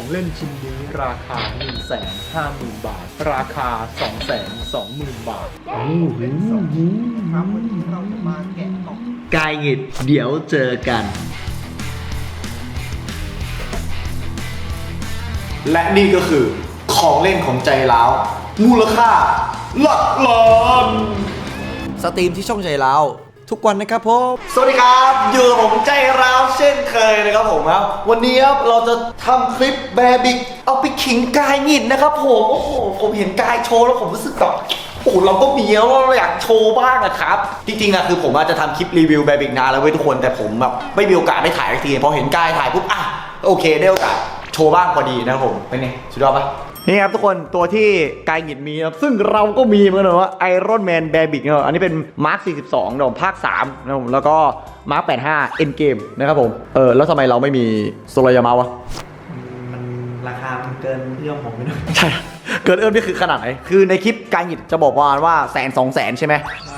ของเล่นชิ้นนี้ราคา 1 5 0 0 0 0 บาท ราคา 2 2 0 0 0 0 บาทครับวันนี้เราจะมาแกะกล่องกายหงิดเดี๋ยวเจอกัน และนี่ก็คือของเล่นของใจร้าวมูลค่าหลักล้านสตรีมที่ช่องใจเราทุกวันนะครับผม สวัสดีครับ อยู่กับผมใจร้าว เคยนะครับผมครับ วันนี้ครับเราจะทำคลิปแบบิกเอาไปขิงกายหงิดนะครับผมโอ้โหผมเห็นกายโชว์แล้วผมรู้สึกแบบโอ้โหเราก็มีแล้วเราอยากโชว์บ้างอะครับ จริงๆอะคือผมอาจจะทำคลิปรีวิวแบบิกนานแล้วเว้ยทุกคนแต่ผมแบบไม่มีโอกาสได้ถ่ายสักทีพอเห็นกายถ่ายปุ๊บอะโอเคได้โอกาสโชว์บ้างพอดีนะครับผมเป็นไงสุดยอดปะ นี่ครับทุกคนตัวที่กายหงิดมีนะครับซึ่งเราก็มีเหมือนกันว่าไอรอนแมนแบบิกนะครับอันนี้เป็นมาร์ค 42นะครับผมภาค3นะครับผมแล้วก็มาร์ค 85เอ็นเกมนะครับผมเออแล้วทำไมเราไม่มีโซลยามาวะ มันราคามันเกินที่ของผมไปหน่อย ใช่ เกินเอื้อมนี่คือขนาดไหน คือในคลิปกายหงิดจะบอกว่าว่าแสนสองแสนใช่ไหม ใช่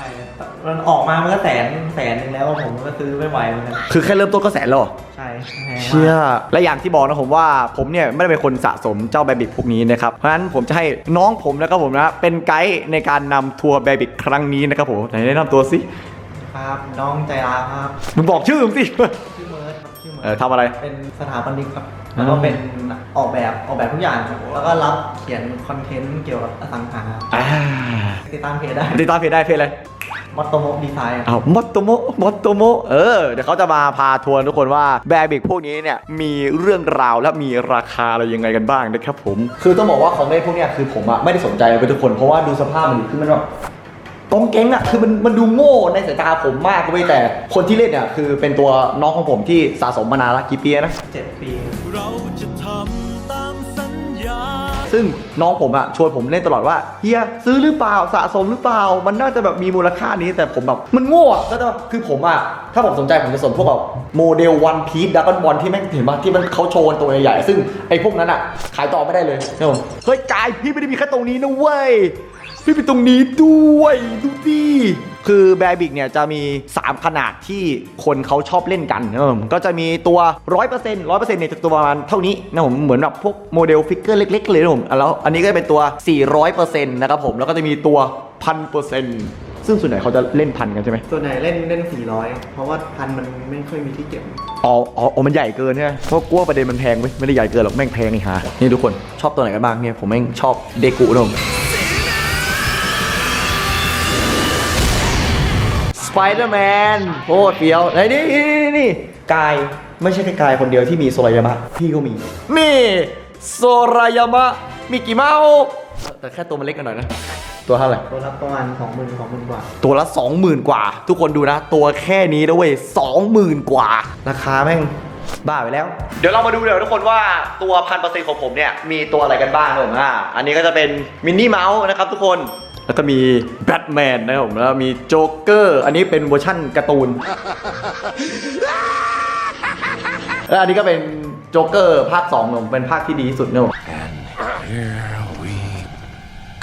มันออกมามันก็แสนแสนหนึ่งแล้วผมก็ซื้อไม่ไหวเหมือนกันคือแค่เริ่มต้นก็แสนแล้วเหรอ ใช่แพงเชี่ยมากและอย่างที่บอกนะผมว่าผมเนี่ยไม่ได้เป็นคนสะสมเจ้าแบบิกพวกนี้นะครับเพราะฉะนั้นผมจะให้น้องผมแล้วก็ผมนะเป็นไกด์ในการนำทัวร์แบบิกครั้งนี้นะครับผมไหนแนะนำตัวสิครับน้องใจร้าวครับมึงบอกชื่อมึงสิ ชื่อเมิร์ดครับชื่อเมิเอร์อดทำอะไร เป็นสถาปนิกครับแล้วก็เป็นออกแบบออกแบบทุกอย่างครับแล้วก็รับเขียนคอนเทนต์เกี่ยวกับอสังหาอ่าติดตามเพจได้ติดตามเพจได้เพจอะไร มอตโตโมดีไซน์อ้าวมอตโตโมมอตโตโมเออ เดี๋ยวเขาจะมาพาทัวร์ทุกคนว่าแบร์บิกพวกนี้เนี่ยมีเรื่องราวและมีราคาอะไรยังไงกันบ้างนะครับผม คือต้องบอกว่าของเล่นพวกเนี้ยคือผมอะไม่ได้สนใจไปทุกคนเพราะว่าดูสภาพมันดิคือมันแบบกองแก๊งอะคือมันมันดูโง่ในสายตาผมมากเว้ยแต่คนที่เล่นเนี่ยคือเป็นตัวน้องของผมที่สะสมมานานละกี่ปีแล้วนะ เจ็ดปี ซึ่งน้องผมอะชวนผมเล่นตลอดว่าเฮียซื้อหรือเปล่าสะสมหรือเปล่า มันน่าจะแบบมีมูลค่านี้แต่ผมแบบมันโง่อะก็จะคือผมอะถ้าผมสนใจผมจะสนพวกแบบโมเดลวันพี e ดักบอลที่แม่งเห็นป่ะที่มันเขาโชว์ตัวใหญ่ๆซึ่งไอ้พวกนั้นอะขายต่อไม่ได้เลยนะผมเฮ้ยกายพี่ไม่ได้มีแค่ตรงนี้นะเว้ย พี่เป็นตรงนี้ด้วยดูดิคือแบร์บิกเนี่ยจะมี 3 ขนาดที่คนเขาชอบเล่นกันนะผมก็จะมีตัว 100% 100%เนี่ยจะตัวประมาณเท่านี้นะผมเหมือนแบบพวกโมเดลฟิกเกอร์เล็ก ๆ เลยนะผมอะแล้วอันนี้ก็จะเป็นตัว 400%นะครับผมแล้วก็จะมีตัว 1,000%ซึ่งส่วนใหญ่เขาจะเล่นพันกันใช่ไหมส่วนไหนเล่นเล่น 400 เพราะว่าพันมันไม่ค่อยมีที่เก็บ อ๋ออ๋ออ๋อมันใหญ่เกินใช่ไหมเพราะกลัวประเด็นมันแพงเว้ยไม่ได้ใหญ่เกินหรอกแม่งแพงไอ้ห่านี่ทุกคนชอบตัวไหนกันบ้างเนี่ยผมแม่งชอบเดกุนะผม ไปเดอร์แมนโคตรเฟี้ยวไอ้นี่นี่นี่นี่กายไม่ใช่แค่กายคนเดียวที่มีโซรายามะพี่ก็มี นี่โซรายามะมิกกี้เมาส์แต่แค่ตัวมันเล็กกันหน่อยนะ ตัวเท่าไหร่ตัวละประมาณ20,000 20,000กว่า ตัวละ20,000กว่า ทุกคนดูนะ ตัวแค่นี้นะเว้ย20,000กว่า ราคาแม่งบ้าไปแล้ว เดี๋ยวเรามาดูเดี๋ยวทุกคนว่าตัวพันเปอร์เซ็นต์ของผมเนี่ย มีตัวอะไรกันบ้างนะผมอะอันนี้ก็จะเป็นมินนี่เมาส์นะครับทุกคน แล้วก็มีแบทแมนนะครับผมแล้วมีโจ๊กเกอร์ อันนี้เป็นเวอร์ชั่นการ์ตูน แล้วอันนี้ก็เป็นโจ๊กเกอร์ภาค2ผมเป็นภาคที่ดีที่สุดนะ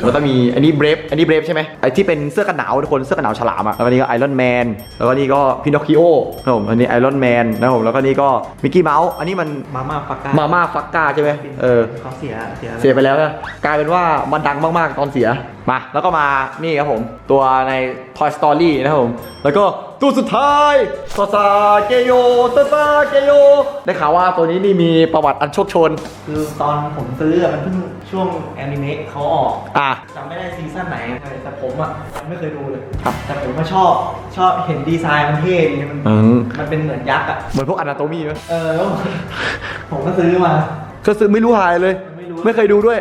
แล้วก็มีอันนี้เบรฟอันนี้เบรฟใช่ไหมไอที่เป็นเสื้อกันหนาวทุกคนเสื้อกันหนาวฉลามอะแล้วก็นี่ก็ไอรอนแมนแล้วก็นี่ก็พินอคคิโอนะครับผมอันนี้ไอรอนแมนนะครับผมแล้วก็นี่ก็มิกกี้เมาส์อันนี้มันมาม่าฟักก้ามาม่าฟักกาใช่ไหมเออเขาเสียเสียเสียไปแล้วนะกลายเป็นว่ามันดังมากๆตอนเสียมา แล้วก็มานี่ครับผมตัวใน Toy Story นะครับผมแล้วก็ ตัวสุดท้ายซาซาเกโยซาซาเกโยได้ข่าวว่าตัวนี้นี่มีประวัติอันโชคโชน คือตอนผมซื้ออะมันเพิ่งช่วงแอนิเมะเขาออกอะ จำไม่ได้ซีซั่นไหนแต่ผมอะยังไม่เคยดูเลยครับ แต่ผมก็ชอบชอบเห็นดีไซน์มันเท่ดีมันอืม มันเป็นเหมือนยักษ์อะเหมือนพวกอนาโตมีไหมเออแล้ว ผมก็ซื้อมา ก็ซื้อไม่รู้หายเลย ไม่รู้ ไม่เคยดูด้วย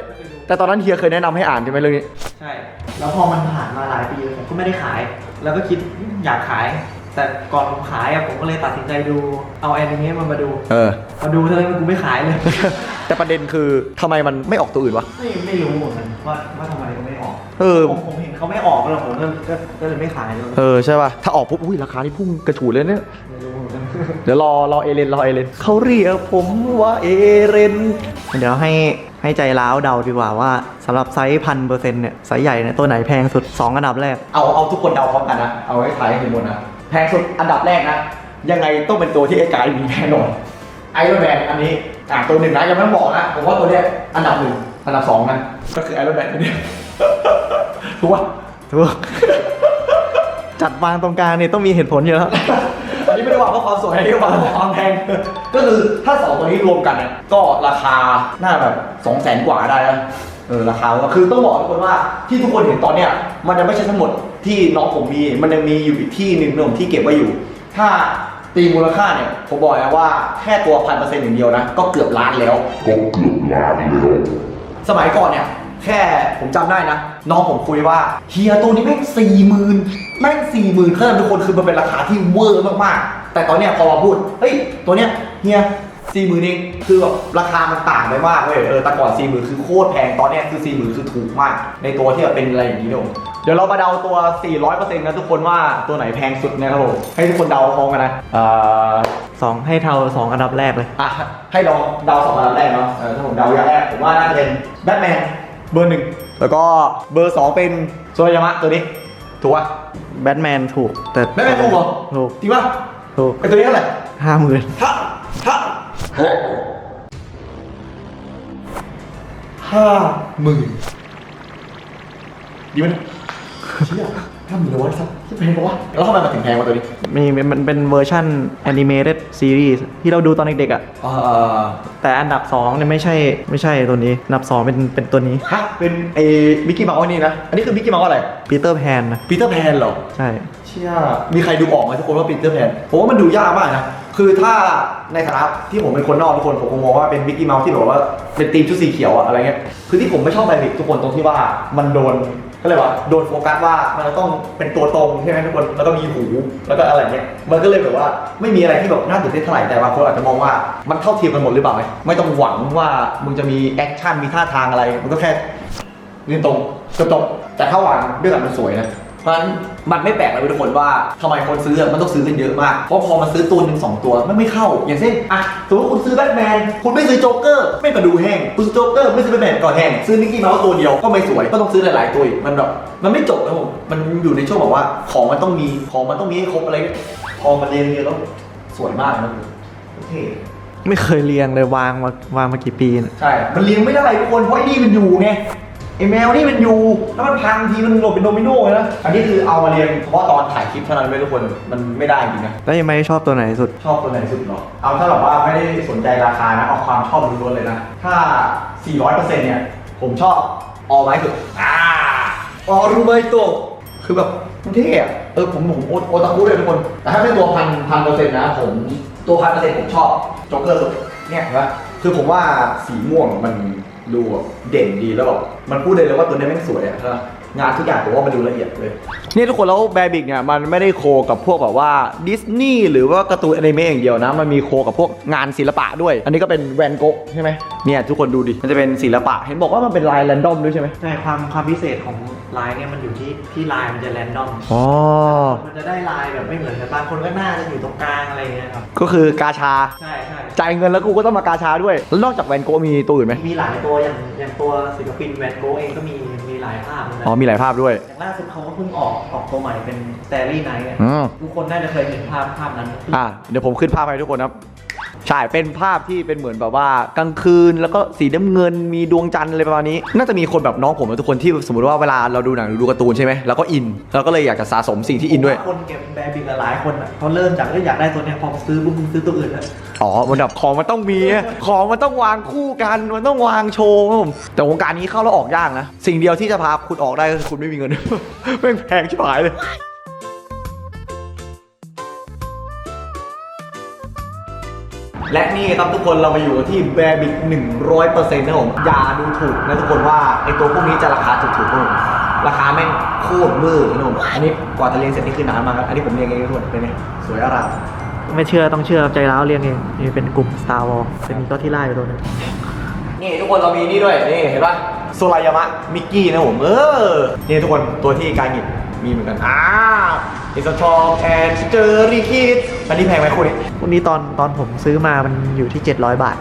แต่ตอนนั้นเฮียเคยแนะนำให้อ่านใช่ไหมเรื่องนี้ ใช่ แล้วพอมันผ่านมาหลายปีผมก็ไม่ได้ขาย แล้วก็คิดอยากขาย แต่ก่อนผมขายอะผมก็เลยตัดสินใจดู เอาแอนิเมะมันมาดู เออ มาดูเท่านั้นกูไม่ขายเลย แต่ประเด็นคือทำไมมันไม่ออกตัวอื่นวะ ไม่ไม่รู้เหมือนกันว่าว่าทำไมเขาไม่ออกเออ ผมผมเห็นเขาไม่ออกแล้วผมก็ก็ก็เลยไม่ขายเลยเออ ใช่ป่ะ ถ้าออกปุ๊บอุ้ยราคานี่พุ่งกระฉูดเลยเนี่ย ไม่รู้เหมือนกันเดี๋ยวรอรอเอเลนรอเอเลนเขาเรียกผมว่าเอเลนเดี๋ยวให้ ให้ใจร้าวเดาดีกว่าว่าสำหรับไซส์พันเปอร์เซ็นต์เนี่ยไซส์ใหญ่เนี่ยตัวไหนแพงสุด 2 อันดับแรก เอาเอาทุกคนเดาพร้อมกันนะ เอาไว้ถ่ายให้เห็นหมดนะแพงสุดอันดับแรกนะ ยังไงต้องเป็นตัวที่ไอ้กายมีแน่นอนไอรอนแมนอันนี้อะตัวหนึ่งนะยังไม่ต้องบอกนะผมว่าตัวเนี้ยอันดับหนึ่งอันดับสองนะก็คือไอรอนแมนตัวเนี้ยถูกปะถูกจัดวางตรงกลางเนี่ยต้องมีเหตุผลเยอะ อันนี้ไม่ได้ว่าเพราะความสวยอันนี้ว่าเพราะความแพง ก็คือถ้าสองตัวนี้รวมกันเนี่ยก็ราคาน่าแบบสองแสนกว่าได้นะเออราคาก็คือต้องบอกทุกคนว่าที่ทุกคนเห็นตอนเนี้ยมันยังไม่ใช่ทั้งหมดที่น้องผมมีมันยังมีอยู่อีกที่หนึ่งนะผมที่เก็บไว้อยู่ ถ้าตีมูลค่าเนี่ยผมบอกเลยว่าแค่ตัวพันเปอร์เซ็นต์อย่างเดียวนะก็เกือบล้านแล้ว ก็เกือบล้านแล้วสมัยก่อนเนี่ยแค่ผมจำได้นะ น้องผมคุยว่าเฮียตัวนี้แม่งสี่หมื่นแม่งสี่หมื่นเครื่องทุกคนคือมันเป็นราคาที่เวอร์มากๆ แต่ตอนเนี้ยพอมาพูดเฮ้ยตัวเนี้ยเฮียสี่หมื่นเองคือแบบราคามันต่างไปมากเว้ยเออแต่ก่อนสี่หมื่นคือโคตรแพงตอนเนี้ยคือสี่หมื่นคือถูกมาก ในตัวที่แบบเป็นอะไรอย่างนี้เนี่ยผมเดี๋ยวเรามาเดาตัว 400%นะทุกคนว่าตัวไหนแพงสุดนะครับผมให้ทุกคนเดาพร้อมกันนะเอ่อสองให้เท่าสองอันดับแรกเลย อะให้ลองเดาสองอันดับแรกเนาะเออถ้าผมเดาอย่างแรกผมว่าน่าจะเป็นแบทแมนเบอร์หนึ่งแล้วก็เบอร์สองเป็นโซยามะตัวนี้ถูกป่ะแบทแมนถูกแต่แบทแมนถูกเหรอถูกจริงป่ะ ถูกไอตัวนี้เท่าไหร่ห้าหมื่นห้าห้าห้าหมื่นดีไหมเชี่ย ห้าหมื่นเลยวะสักที่แพงปะวะแล้วทำไมมันถึงแพงวะตัวนี้มีมันเป็นเวอร์ชันแอนิเมเต็ดซีรีส์ที่เราดูตอนเด็กๆอะอ่าแต่อันดับ2เนี่ยไม่ใช่ไม่ใช่ตัวนี้ อันดับ 2 เป็นเป็นตัวนี้ ฮะ เป็นไอ้มิกกี้เมาส์นี่นะ อันนี้คือมิกกี้เมาส์อะไรปีเตอร์แพนนะปีเตอร์แพนเหรอ ใช่ เชี่ย มีใครดูออกไหมทุกคนว่าปีเตอร์แพนผมว่ามันดูยากมากนะ คือถ้าในฐานะที่ผมเป็นคนนอกทุกคนผมคงมองว่าเป็นมิกกี้เมาส์ที่แบบว่าเป็นทีมชุดสีเขียวอะอะไรเงี้ย คือที่ผมไม่ชอบไบบิกทุกคนตรงที่ว่ามันโดน ก็เลยว่าโดนโฟกัสว่ามันจะต้องเป็นตัวตรงใช่ไหมทุกคนแล้วก็มีหูแล้วก็อะไรเงี้ยมันก็เลยแบบว่าไม่มีอะไรที่แบบน่าตื่นเต้นเท่าไหร่แต่บางคนอาจจะมองว่ามันเท่าเทียมกันหมดหรือเปล่าไหมไม่ต้องหวังว่ามึงจะมีแอคชั่นมีท่าทางอะไร มันก็แค่เรียนตรงจบจบแต่ถ้าวางด้วยกันมันสวยนะ เพราะฉะนั้นมันไม่แปลกเลยทุกคนว่าทำไมคนซื้อมันต้องซื้อกันเยอะมาก เพราะพอมันซื้อตัวหนึ่งสองตัวมันไม่เข้า อย่างเช่นอะสมมติคุณซื้อแบทแมนคุณไม่ซื้อโจ๊กเกอร์ไม่กระดูแห้งคุณซื้อโจ๊กเกอร์ไม่ซื้อแบทแมนก็แห้งซื้อมิกกี้เมาส์ตัวเดียวก็ไม่สวยก็ต้องซื้อหลายๆตัวอีกมันแบบมันไม่จบนะผมมันอยู่ในช่วงแบบว่าของมันต้องมีของมันต้องมีให้ครบอะไรเงี้ยพอมันเรียนเรียนแล้วสวยมากนะโอเค ไม่เคยเรียงเลยวางมาวางมากี่ปีนะใช่ มันเลี้ยงไม่ได้ทุกคนเพราะไอ้นี่มันอยู่ไง ไอ้แมวนี่มันอยู่ แล้วมันพังทีมันหล่นเป็นโดมิโนเลยนะ อันนี้คือเอามาเลี้ยงเฉพาะตอนถ่ายคลิปเท่านั้นไม่ทุกคน มันไม่ได้จริงนะ แล้วยังไม่ชอบตัวไหนสุด ชอบตัวไหนสุดเหรอ เอาถ้าแบบว่าไม่ได้สนใจราคานะ เอาความชอบล้วนๆเลยนะ ถ้า 400%เนี่ย ผมชอบออไม้สุด อ่าออรูไมโตะคือแบบมันเท่อะเออผมผมโอโอตาคุเลยทุกคน แต่ถ้าเป็นตัวพันพันเปอร์เซ็นต์นะ ผมตัวพันเปอร์เซ็นต์ผมชอบโจ๊กเกอร์สุด เนี่ยเห็นปะคือผมว่าสีม่วงมัน ดูแบบเด่นดีแล้วแบบมันพูดได้เลยว่าตัวนี้แม่งสวยอะ่ะ งานทุกอย่างผมว่ามันดูละเอียดเลยนี่ทุกคนแล้วแบบิกเนี่ยมันไม่ได้โคกับพวกแบบว่าดิสนีย์หรือว่าการ์ตูนอนิเมะอย่างเดียวนะ มันมีโคกับพวกงานศิลปะด้วย อันนี้ก็เป็นแวนโกะใช่ไหมเนี่ยทุกคนดูดิ มันจะเป็นศิลปะ เห็นบอกว่ามันเป็นลายแรนดอมด้วยใช่ไหมใช่ความความพิเศษของลายเนี่ยมันอยู่ที่ที่ลายมันจะแรนดอมอ๋อ มันจะได้ลายแบบไม่เหมือนกันบางคนก็หน้าจะอยู่ตรงกลางอะไรอย่างเงี้ยครับก็คือกาชา ใช่ใช่จ่ายเงินแล้วกูก็ต้องมากาชาด้วย แล้วนอกจากแวนโกะมีตัวอื่นไหมมีหลายตัวอย่างอย่างตัวศิลปินแวนโกะเองก็มีมีหลายภาพเหมือนกันอ๋อมีหลายภาพด้วย อย่างล่าสุดเขาก็เพิ่งออกออกตัวใหม่เป็น s ต a r y Night อะอืม ทุกคนน่าจะเคยเห็นภาพภาพนั้น อะเดี๋ยวผมขึ้นภาพให้ทุกคนครับ ใช่เป็นภาพที่เป็นเหมือนแบบว่ากลางคืน แล้วก็สีน้ำเงินมีดวงจันทร์อะไรประมาณนี้ น่าจะมีคนแบบน้องผมนะทุกคนที่สมมติว่าเวลาเราดูหนังหรือดูการ์ตูนใช่ไหมแล้วก็อินเราก็เลยอยากจะสะสมสิ่งที่อินด้วย คนเก็บแบร์บิกหลายคนอะเขาเริ่มจากเอ้ยอยากได้ตัวเนี้ยพอซื้อปุ๊บมึงซื้อตัวอื่นแล้วอ๋อมันแบบของมันต้องมี ของมันต้องวางคู่กันมันต้องวางโชว์ครับผมแต่วงการนี้เข้าแล้วออกยากนะ สิ่งเดียวที่จะพาคุณออกได้ก็คือคุณไม่มีเงิน แม่งแพงชิบหายเลย และนี่ครับทุกคนเรามาอยู่ที่แบร์บิกหนึ่งร้อยเปอร์เซ็นต์นะผมอย่าดูถูกนะทุกคนว่าไอตัวพวกนี้จะราคาถูกๆนะผมราคาแม่งโคตรมืดนะผมอันนี้กว่าจะเรียนเสร็จนี่คือนานมากครับอันนี้ผมเรียนเองทุกคนเป็นไงสวยอร่ามไม่เชื่อต้องเชื่อใจร้าวเรียงเองนี่เป็นกลุ่ม Star Wars จะมีก็ที่ไล่ไปตัวหนึงนี่ทุกคนเรามีนี่ด้วยนี่เห็นปะโซรายามะมิกกี้นะผมเออนี่ทุกคนตัวที่กายหงิบมีเหมือนกันอ่า อิสชอมแอนเจอรี่คิดอันนี้แพงไหมคู่นี้พวกนี้ตอนตอนผมซื้อมามันอยู่ที่ 700 บาท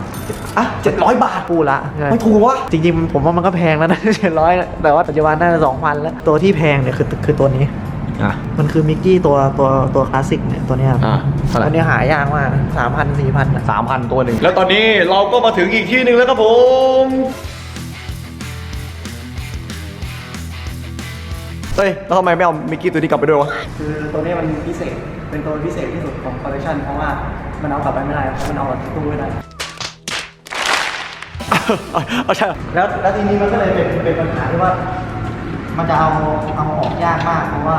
อะเจ็ดร้อยบาทคู่ละใช่ไม่ถูกวะจริงๆผมว่ามันก็แพงแล้วนะ700นะแต่ว่าปัจจุบันน่าจะ2,000แล้ว ตัวที่แพงเนี่ยคือคือตัวนี้อะมันคือมิกกี้ตัวตัวตัวคลาสสิกเนี่ยตัวเนี้ยครับอ่าเท่าไหร่อันนี้หายากมากสามพันสี่พันสามพันตัวหนึ่งแล้วตอนนี้เราก็มาถึงอีกที่หนึ่งแล้วครับผม เฮ้ย แล้วทำไมไม่เอามิกกี้ตัวนี้กลับไปด้วยวะ คือตัวนี้มันพิเศษ เป็นตัวพิเศษที่สุดของคอลเลคชันเพราะว่ามันเอากลับไปไม่ได้เพราะมันเอาออกจากตู้ไม่ได้ เอาใช่ แล้วแล้วทีนี้มันก็เลยเป็นเป็นปัญหาที่ว่า มันจะเอาเอาออกยากมาก เพราะว่า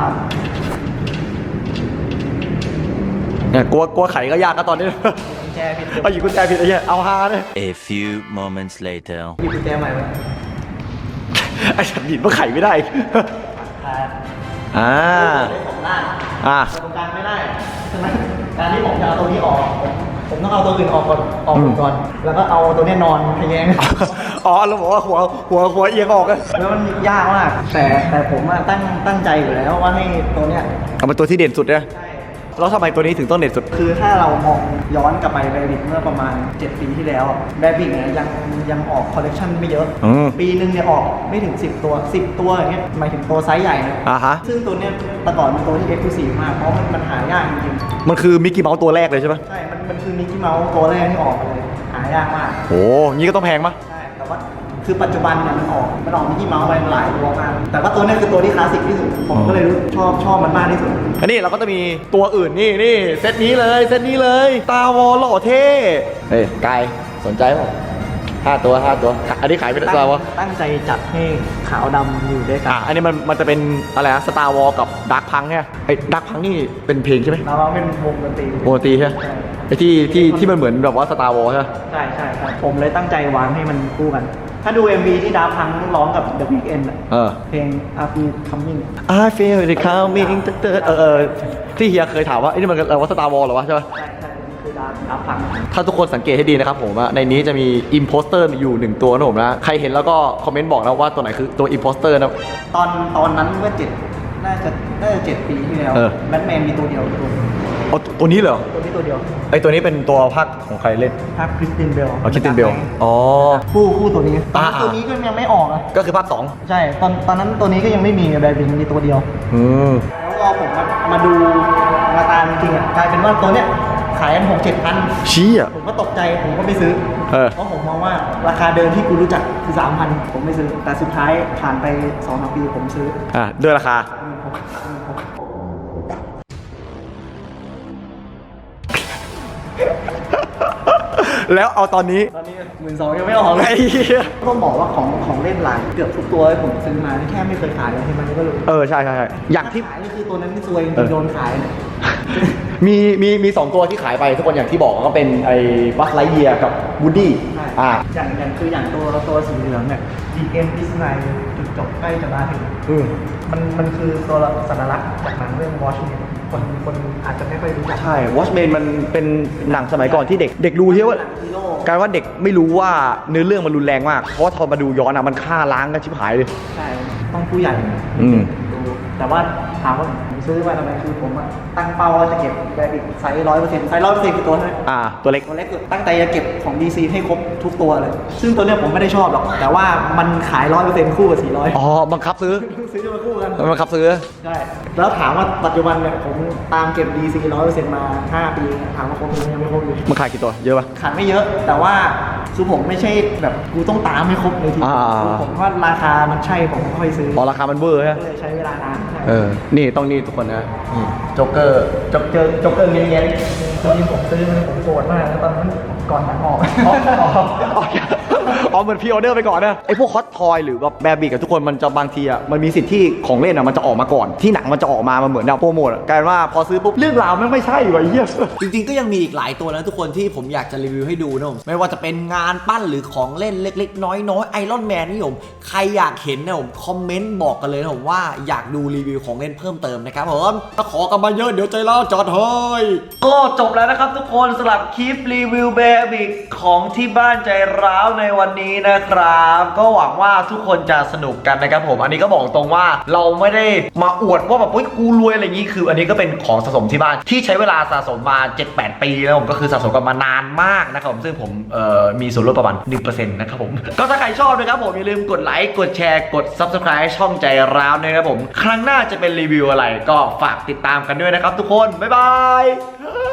เนี่ยกลัวกลัวไขก็ยากก็ตอนนี้ กุญแจผิดเอาหยิบกุญแจผิดไอ้เหี้ยเอาฮาเนี่ย A few moments later. หยิบกุญแจใหม่ไว้ ไอ้ฉันหยิบมาไขไม่ได้ขาด อ่าได้สองด้านอ่าแต่ตรงกลางไม่ได้ฉะนั้นการที่ผมจะเอาตัวนี้ออก ผมผมต้องเอาตัวอื่นออกก่อนออกหมดก่อน แล้วก็เอาตัวเนี้ยนอนทะแยง อ๋อเราบอกว่าหัวหัวหัวเอียงออกอะแล้วมันยากมาก แต่แต่ผมอะตั้งตั้งใจอยู่แล้วว่าให้ตัวเนี้ยเอาเป็นตัวที่เด่นสุดเนี่ย แล้วทำไมตัวนี้ถึงต้องเด่นสุด คือถ้าเรามองย้อนกลับไปแบบิกเมื่อประมาณ 7 ปีที่แล้วแบบิกเนี่ยยังยังออกคอลเลกชันไม่เยอะ อืม ปีหนึ่งเนี่ยออกไม่ถึง 10 ตัว 10 ตัวอย่างเงี้ยหมายถึงตัวไซส์ใหญ่นะอ่าฮะ ซึ่งตัวเนี้ยแต่ก่อนเป็นตัวที่เอ็กซ์คลูซีฟมากเพราะมันมันหายากจริงมันคือมิกกี้เมาส์ตัวแรกเลยใช่ไหมๆใช่ มันมันคือมิกกี้เมาส์ตัวแรกที่ออกมาเลยหายากมาก โอ้งี้ก็ต้องแพงปะใช่แต่ว่า คือปัจจุบันเนี่ยมันออกมันออกมิกกี้เมาส์ไปหลายตัวมากแต่ว่าตัวเนี้ยคือตัวที่คลาสสิกที่สุด ผมก็เลยรู้ชอบชอบมันมากที่สุด อันนี้เราก็จะมีตัวอื่นนี่นี่เซตนี้เลยเซตนี้เลย ตาวอลหล่อเท่เฮ้ยกายสนใจป่ะห้าตัวห้าตัว อันนี้ขายเป็นตาวอตั้งใจจัดให้ขาวดำอยู่ด้วยกัอะอันนี้มันมันจะเป็นอะไรนะสตาร์วอลกับดักพังเนี่ยไอ้ดักพังนี่เป็นเพลงใช่ไหมแล้วเราเป็นวงดนตรีโมตีใช่ไหมไอ้ที่ที่ที่มันเหมือนแบบว่าสตาร์วอลใช่ไหม ใช่ใช่ใช่ผมเลยตั้งใจวางให้มันคู่กัน ถ้าดู MV ที่ดาพังร้องกับ The Weeknd อะเออ เพลง After Coming I feel it coming เตอเออเออที่เฮียเคยถามว่าไอ้นี่มันอะไรว่าสตาร์วอลหรอวะใช่ไหม ใช่ใช่นี่คือดาดาพัง ถ้าทุกคนสังเกตให้ดีนะครับผมว่าในนี้จะมีอิมโพสเตอร์อยู่หนึ่งตัวนะผมนะ ใครเห็นแล้วก็คอมเมนต์บอกนะว่าตัวไหนคือตัวอิมโพสเตอร์นะ ตอนตอนนั้นเมื่อเจ็ดน่าจะน่าจะเจ็ดปีที่แล้วเออ แบทแมนมีตัวเดียวตัวเอา ตัวนี้เหรอ ตัวนี้ตัวเดียวไอตัวนี้เป็นตัวภาคของใครเล่นภาพคริสตินเบลเอาคิดตินเบลอ๋อ คู่คู่ตัวนี้ตอนนั้นอ่า ตัวนี้ก็ยังไม่ออกอะก็คือภาคสองใช่ตอนตอนนั้นตัวนี้ก็ยังไม่มีแบบบิงมีตัวเดียว อืม แล้วพอผมมามาดูมาตามจริงๆอะกลายเป็นว่าตัวเนี้ยขายกันหกเจ็ดพันชี้อะ ผมก็ตกใจผมก็ไม่ซื้อเออ เพราะผมมองว่าราคาเดิมที่กูรู้จักคือสามพันผมไม่ซื้อแต่สุดท้ายผ่านไปสองสามปีผมซื้อ อะด้วยราคา แล้วเอาตอนนี้ตอนนี้หมื่นสองยังไม่ออกเลไอ้ยเหี้ยต้องบอกว่าของของเล่นหลายเกือบทุกตัวที่ผมซื้อมาแค่ไม่เคยขายเลยที่มันก็รู้เออใช่ใช่ใช่อย่างที่ ขายนี่คือตัวนั้นที่ซวยจเอริองๆโดนขายเนี่ย มีมีมีสองตัวที่ขายไปทุกคนอย่างที่บอกก็เป็นไอ้บัสไลเยียกับบูดดี้ใช่อ่า อย่างอย่างคืออย่างตัวตัวสีเหลืองเนี่ยดีเกมดิสไนจุดจบใกล้จะมาถึง อืม มันมันคือตัวสัญลักษณ์จากหนังเรื่อง Watchmen คนคนอาจจะไม่ค่อยรู้จักใช่ Watchmen มันเป็นหนังสมัยก่อนที่เด็ก เด็กดูที่ว่าหนังฮีโร่กลายว่าเด็กไม่รู้ว่าเนื้อเรื่องมันรุนแรงมาก เพราะว่าพอมาดูย้อนอะมันฆ่าล้างกันชิบหายเลย ใช่ต้องผู้ใหญ่อืมดู แต่ว่าถามว่าผมซื้อมาทำไมคือผมอะตั้งเป้าว่าจะเก็บแบบอีกไซส์ร้อยเปอร์เซ็นต์ไซส์ร้อยเปอร์เซ็นต์คือตัวเท่าไหร่อ่า ตัวเล็ก ตัวเล็กสุดตั้งใจจะเก็บของ DC ให้ครบทุกตัวเลย ซึ่งตัวเนี้ยผมไม่ได้ชอบหรอก แต่ว่ามันขายร้อยเปอร์เซ็นต์คู่กับสี่ร้อยอ๋อ บังคับซื้อ ซื้อมาคู่กัน บังคับซื้อ ใช่ แล้วถามว่าปัจจุบันเนี่ยผมตามเก็บ DC ร้อยเปอร์เซ็นต์มาห้าปี ถามว่าครบหรือยังไม่ครบอยู่มันขายกี่ตัว เยอะปะขาดไม่เยอะ แต่ว่า คือผมไม่ใช่แบบกูต้องตามให้ครบเลยทีอ่า คือผมว่าราคามันใช่ผมก็ค่อยซื้อพอราคามันเวอร์ใช่ไหมก็เลยใช้เวลานานใช่เออ นี่ต้องนี่ทุกคนนะนี่โจ๊กเกอร์โจ๊กเกอร์โจ๊กเกอร์เงี้ยเงี้ยตัวนี้ผมซื้อมันผมโกรธมากแล้วตอนนั้นก่อนหนังออกอ๋ออ๋ออ๋อ อ๋อเหมือนพรีออเดอร์ไปก่อนนะไอพวกฮอตทอยหรือแบบแบบบีกับทุกคนมันจะบางทีอะมันมีสิทธิ์ที่ของเล่นอะมันจะออกมาก่อนที่หนังมันจะออกมามันเหมือนแบบโปรโมทอะกลายเป็นว่าพอซื้อปุ๊บเรื่องราวแม่งไม่ใช่ว่ะไอ้เหี้ย จริงๆก็ยังมีอีกหลายตัวนะทุกคนที่ผมอยากจะรีวิวให้ดูนะผมไม่ว่าจะเป็นงานปั้นหรือของเล่นเล็กๆ น้อยๆไอรอนแมนนี่ผมใครอยากเห็นนะผมคอมเมนต์บอกกันเลยนะผมว่าอยากดูรีวิวของเล่นเพิ่มเติมนะครับผมถ้าขอกันมาเยอะเดี๋ยวใจร้าวจัดเฮ้ยก็จบแล้วนะครับทุกคนสำหรับคลิปรีวิวแบบิกของที่บ้านใจร้าวในวันนี้นะครับ ก็หวังว่าทุกคนจะสนุกกันนะครับผม อันนี้ก็บอกตรงว่าเราไม่ได้มาอวดว่าแบบเฮ้ยกูรวยอะไรอย่างนี้คือ อันนี้ก็เป็นของสะสมที่บ้านที่ใช้เวลาสะสมมา 7-8 ปีแล้วผมก็คือสะสมกันมานานมากนะครับผมซึ่งผมเอ่อมีส่วนลดประมาณ1%นะครับผม ก็ถ้าใครชอบนะครับผมอย่าลืมกดไลค์กดแชร์กด subscribe ช่องใจร้าวนะครับผม ครั้งหน้าจะเป็นรีวิวอะไรก็ฝากติดตามกันด้วยนะครับทุกคนบ๊ายบาย